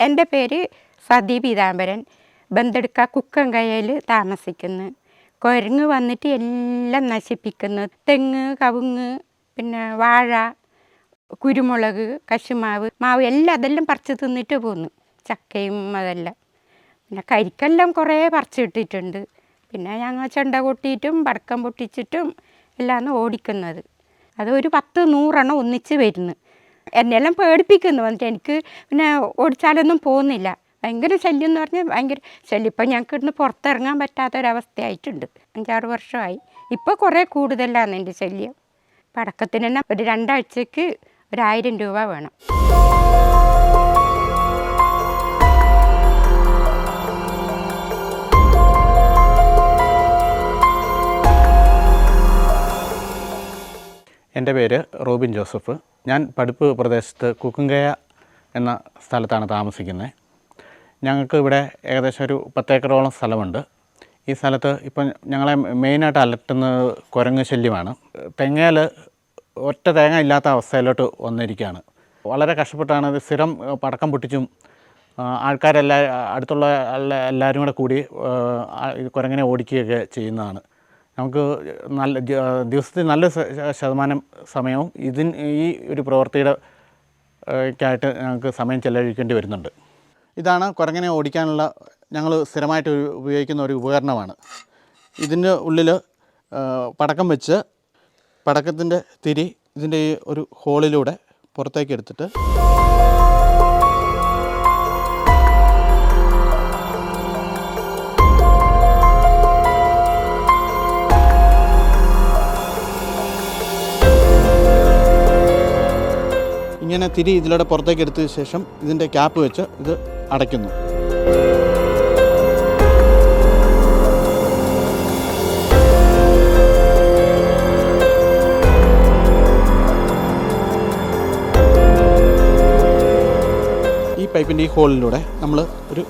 എന്റെ പേര് സതി പീതാംബരൻ. ബന്തെടുക്ക കയ്യിൽ താമസിക്കുന്നു. കുരങ്ങ് വന്നിട്ട് എല്ലാം നശിപ്പിക്കുന്നു. തെങ്ങ് കവുങ്ങ് പിന്നെ വാഴ കുരുമുളക് കശുമാവ് മാവ് എല്ലാം അതെല്ലാം പറിച്ച് തിന്നിട്ട് പോന്നു. ചക്കയും അതെല്ലാം. പിന്നെ കരിക്കെല്ലാം കുറേ പറിച്ചിട്ടിട്ടുണ്ട് പിന്നെ ഞങ്ങൾ ചെണ്ട കൊട്ടിയിട്ടും പടക്കം പൊട്ടിച്ചിട്ടും എല്ലാം ഓടിക്കുന്നത്. അത് ഒരു പത്ത് നൂറെണ്ണം ഒന്നിച്ച് വരുന്നു. എന്നെല്ലാം പേടിപ്പിക്കുന്നു. വന്നിട്ട് എനിക്ക് പിന്നെ ഓടിച്ചാലൊന്നും പോകുന്നില്ല. ഭയങ്കര ശല്യം എന്ന് പറഞ്ഞാൽ ഭയങ്കര ശല്യം. ഇപ്പം ഞങ്ങൾക്ക് ഇവിടുന്ന് പുറത്തിറങ്ങാൻ പറ്റാത്തൊരവസ്ഥയായിട്ടുണ്ട്. അഞ്ചാറ് വർഷമായി. ഇപ്പോൾ കുറേ കൂടുതലാണ് എന്റെ ശല്യം. പടക്കത്തിന് തന്നെ ഒരു രണ്ടാഴ്ചക്ക് ഒരായിരം രൂപ വേണം. എന്റെ പേര് റോബിൻ ജോസഫ്. ഞാൻ പഠിപ്പ് പ്രദേശത്ത് കുക്കുംകയ എന്ന സ്ഥലത്താണ് താമസിക്കുന്നത്. ഞങ്ങൾക്ക് ഇവിടെ ഏകദേശം ഒരു പത്തേക്കറോളം സ്ഥലമുണ്ട്. ഈ സ്ഥലത്ത് ഇപ്പം ഞങ്ങളെ മെയിനായിട്ട് അലട്ടുന്നത് കുരങ്ങ് ശല്യമാണ്. തെങ്ങയിൽ ഒറ്റ തേങ്ങ ഇല്ലാത്ത അവസ്ഥയിലോട്ട് വന്നിരിക്കുകയാണ്. വളരെ കഷ്ടപ്പെട്ടാണ് സ്ഥിരം പടക്കം പൊട്ടിച്ചും ആൾക്കാരെല്ലാ അടുത്തുള്ള എല്ലാവരും കൂടെ കൂടി കുരങ്ങനെ ഓടിക്കുകയൊക്കെ ചെയ്യുന്നതാണ്. നമുക്ക് നല്ല ദിവസത്തിൽ നല്ല ശതമാനം സമയവും ഇതിന് ഈ ഒരു പ്രവൃത്തിയുടെ ക്കായിട്ട് ഞങ്ങൾക്ക് സമയം ചെലവഴിക്കേണ്ടി വരുന്നുണ്ട്. ഇതാണ് കുരങ്ങനെ ഓടിക്കാനുള്ള ഞങ്ങൾ സ്ഥിരമായിട്ട് ഉപയോഗിക്കുന്ന ഒരു ഉപകരണമാണ്. ഇതിന്റെ ഉള്ളിൽ പടക്കം വെച്ച് പടക്കത്തിന്റെ തിരി ഇതിന്റെ ഈ ഒരു ഹോളിലൂടെ പുറത്തേക്ക് എടുത്തിട്ട് ഇങ്ങനെ തിരി ഇതിലൂടെ പുറത്തേക്ക് എടുത്തതിന് ശേഷം ഇതിന്റെ ക്യാപ്പ് വെച്ച് ഇത് അടയ്ക്കുന്നു. ഈ പൈപ്പിന്റെ ഈ ഹോളിലൂടെ നമ്മൾ ഒരു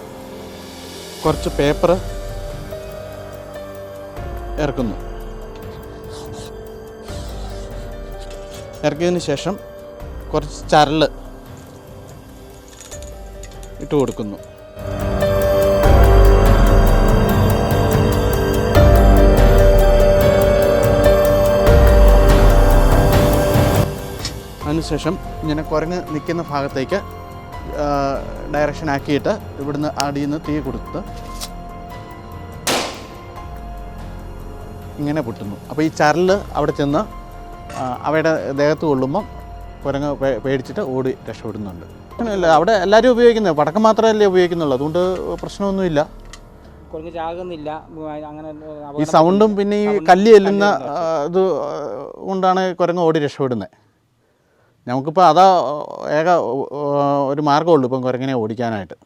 കുറച്ച് പേപ്പർ ഇറക്കുന്നു. ഇറക്കിയതിന് ശേഷം കുറച്ച് ചരൽ ഇട്ട് കൊടുക്കുന്നു. അതിനുശേഷം ഇങ്ങനെ കുരങ്ങ് നിൽക്കുന്ന ഭാഗത്തേക്ക് ഡയറക്ഷൻ ആക്കിയിട്ട് ഇവിടുന്ന് അടിയിൽ നിന്ന് തീ കൊടുത്ത് ഇങ്ങനെ പൊട്ടുന്നു. അപ്പോൾ ഈ ചരൽ അവിടെ ചെന്ന് അവയുടെ ദേഹത്ത് കൊള്ളുമ്പം കുരങ്ങ് പേടിച്ചിട്ട് ഓടി രക്ഷപ്പെടുന്നുണ്ട്. അങ്ങനെയല്ല അവിടെ എല്ലാവരും ഉപയോഗിക്കുന്നത് പടക്കം മാത്രമല്ലേ ഉപയോഗിക്കുന്നുള്ളൂ. അതുകൊണ്ട് പ്രശ്നമൊന്നുമില്ല. കുരങ്ങ് ചാകുന്നില്ല. അങ്ങനെ ഈ സൗണ്ടും പിന്നെ ഈ കല്ല് ചെല്ലുന്ന ഇത് കൊണ്ടാണ് കുരങ്ങ് ഓടി രക്ഷപ്പെടുന്നത്. നമുക്കിപ്പോൾ അതാ ഏക ഒരു മാർഗമുള്ളൂ ഇപ്പം കുരങ്ങിനെ ഓടിക്കാനായിട്ട്.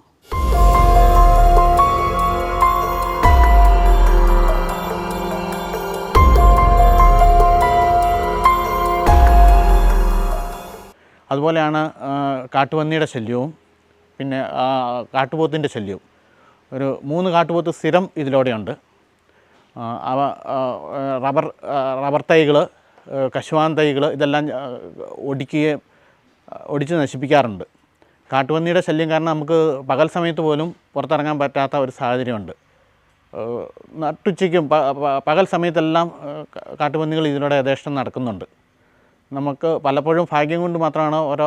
അതുപോലെയാണ് കാട്ടുപന്നിയുടെ ശല്യവും പിന്നെ കാട്ടുപോത്തിന്റെ ശല്യവും. ഒരു മൂന്ന് കാട്ടുപോത്ത് സ്ഥിരം ഇതിലൂടെയുണ്ട്. അവ റബ്ബർ റബ്ബർ തൈകൾ കശുവാൻ തൈകൾ ഇതെല്ലാം ഒടിക്കുകയും ഒടിച്ച് നശിപ്പിക്കാറുണ്ട്. കാട്ടുപന്നിയുടെ ശല്യം കാരണം നമുക്ക് പകൽ സമയത്ത് പോലും പുറത്തിറങ്ങാൻ പറ്റാത്ത ഒരു സാഹചര്യമുണ്ട്. നട്ടുച്ചയ്ക്കും പകൽ സമയത്തെല്ലാം കാട്ടുപന്നികൾ ഇതിലൂടെ യഥേഷ്ടം നടക്കുന്നുണ്ട്. നമുക്ക് പലപ്പോഴും ഭാഗ്യം കൊണ്ട് മാത്രമാണ് ഓരോ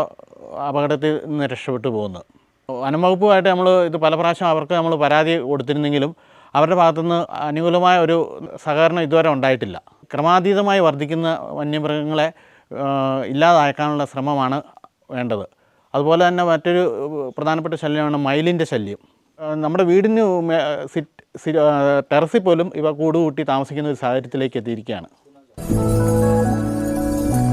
അപകടത്തിൽ നിന്ന് രക്ഷപ്പെട്ടു പോകുന്നത്. വനംവകുപ്പുമായിട്ട് നമ്മൾ ഇത് പല പ്രാവശ്യം അവർക്ക് നമ്മൾ പരാതി കൊടുത്തിരുന്നെങ്കിലും അവരുടെ ഭാഗത്തുനിന്ന് അനുകൂലമായ ഒരു സഹകരണം ഇതുവരെ ഉണ്ടായിട്ടില്ല. ക്രമാതീതമായി വർദ്ധിക്കുന്ന വന്യമൃഗങ്ങളെ ഇല്ലാതാക്കാനുള്ള ശ്രമമാണ് വേണ്ടത്. അതുപോലെ തന്നെ മറ്റൊരു പ്രധാനപ്പെട്ട ശല്യമാണ് മയിലിന്റെ ശല്യം. നമ്മുടെ വീടിന് ടെറസിൽ പോലും ഇവ കൂടുകൂട്ടി താമസിക്കുന്ന ഒരു സാഹചര്യത്തിലേക്ക് എത്തിയിരിക്കുകയാണ്.